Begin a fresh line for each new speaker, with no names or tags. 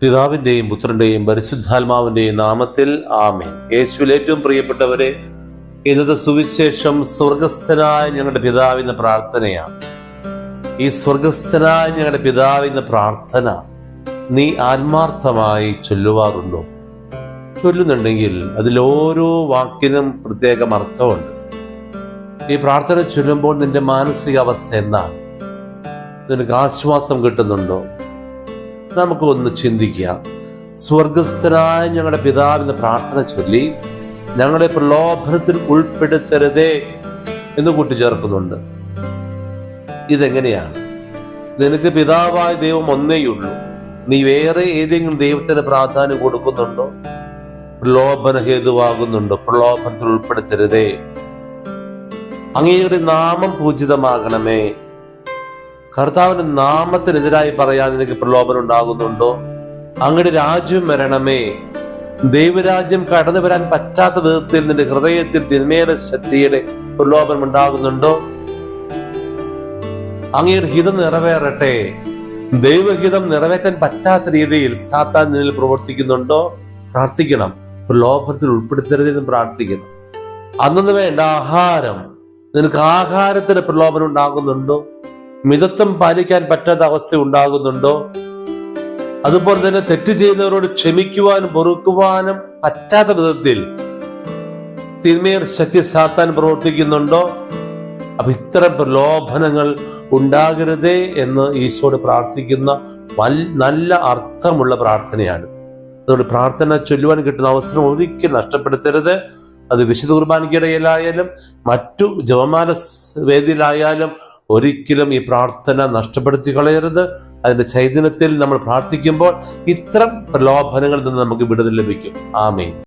പിതാവിന്റെയും പുത്രന്റെയും പരിശുദ്ധാത്മാവിന്റെയും നാമത്തിൽ ആമേ യേശുവിൽ ഏറ്റവും പ്രിയപ്പെട്ടവരെ ഇന്നത്തെ സുവിശേഷം സ്വർഗസ്ഥനായ ഞങ്ങളുടെ പിതാവിന്റെ പ്രാർത്ഥനയാണ്. ഈ സ്വർഗസ്ഥനായ ഞങ്ങളുടെ പിതാവിന്റെ പ്രാർത്ഥന നീ ആത്മാർത്ഥമായി ചൊല്ലുവാറുണ്ടോ? ചൊല്ലുന്നുണ്ടെങ്കിൽ അതിൽ ഓരോ വാക്കിനും പ്രത്യേകം അർത്ഥമുണ്ട്. ഈ പ്രാർത്ഥന ചൊല്ലുമ്പോൾ നിന്റെ മാനസികാവസ്ഥ എന്താണ്? നിനക്ക് ആശ്വാസം കിട്ടുന്നുണ്ടോ? നമുക്ക് ഒന്ന് ചിന്തിക്കാം. സ്വർഗസ്ഥനായ ഞങ്ങളുടെ പിതാവിന് പ്രാർത്ഥന ചൊല്ലി ഞങ്ങളെ പ്രലോഭനത്തിൽ ഉൾപ്പെടുത്തരുതേ എന്ന് കൂട്ടിച്ചേർക്കുന്നുണ്ട്. ഇതെങ്ങനെയാണ്? നിനക്ക് പിതാവായ ദൈവം ഒന്നേയുള്ളൂ നീ വേറെ ഏതെങ്കിലും ദൈവത്തിന് പ്രാധാന്യം കൊടുക്കുന്നുണ്ടോ? പ്രലോഭന ഹേതുവാകുന്നുണ്ടോ പ്രലോഭനത്തിൽ ഉൾപ്പെടുത്തരുതേ. അങ്ങയുടെ നാമം പൂജിതമാകണമേ. കർത്താവിന്റെ നാമത്തിനെതിരായി പറയാൻ നിനക്ക് പ്രലോഭനം ഉണ്ടാകുന്നുണ്ടോ? അങ്ങയുടെ രാജ്യം വരണമേ. ദൈവരാജ്യം കടന്നു വരാൻ പറ്റാത്ത വിധത്തിൽ നിന്റെ ഹൃദയത്തിൽ തിന്മയുടെ ശക്തിയുടെ പ്രലോഭനം ഉണ്ടാകുന്നുണ്ടോ? അങ്ങയുടെ ഹിതം നിറവേറട്ടെ. ദൈവഹിതം നിറവേറ്റാൻ പറ്റാത്ത രീതിയിൽ സാത്താൻ നിന്നിൽ പ്രവർത്തിക്കുന്നുണ്ടോ? പ്രാർത്ഥിക്കണം. പ്രലോഭനത്തിൽ ഉൾപ്പെടുത്തരുതെന്ന് പ്രാർത്ഥിക്കണം അന്നു വേണ്ട ആഹാരം. നിനക്ക് ആഹാരത്തിന് പ്രലോഭനം ഉണ്ടാകുന്നുണ്ടോ? മിതത്വം പാലിക്കാൻ പറ്റാത്ത അവസ്ഥ ഉണ്ടാകുന്നുണ്ടോ? അതുപോലെ തന്നെ തെറ്റ് ചെയ്യുന്നവരോട് ക്ഷമിക്കുവാനും പൊറുക്കുവാനും പറ്റാത്ത വിധത്തിൽ തിന്മേർ ശക്തി സാത്താൻ പ്രവർത്തിക്കുന്നുണ്ടോ? അപ്പൊ ഇത്തരം പ്രലോഭനങ്ങൾ ഉണ്ടാകരുതേ എന്ന് ഈശോട് പ്രാർത്ഥിക്കുന്ന നല്ല അർത്ഥമുള്ള പ്രാർത്ഥനയാണ്. അതുകൊണ്ട് പ്രാർത്ഥന ചൊല്ലുവാൻ കിട്ടുന്ന അവസരം ഒരിക്കലും നഷ്ടപ്പെടുത്തരുത്. അത് വിശുദ്ധ കുർബാനയ്ക്കിടയിലായാലും മറ്റു സ് വേദിയിലായാലും ഒരിക്കലും ഈ പ്രാർത്ഥന നഷ്ടപ്പെടുത്തി കളയരുത്. അതിന്റെ ചൈതന്യത്തിൽ നമ്മൾ പ്രാർത്ഥിക്കുമ്പോൾ ഇത്തരം പ്രലോഭനങ്ങളിൽ നിന്ന് നമുക്ക് വിടുതൽ ലഭിക്കും. ആമേൻ.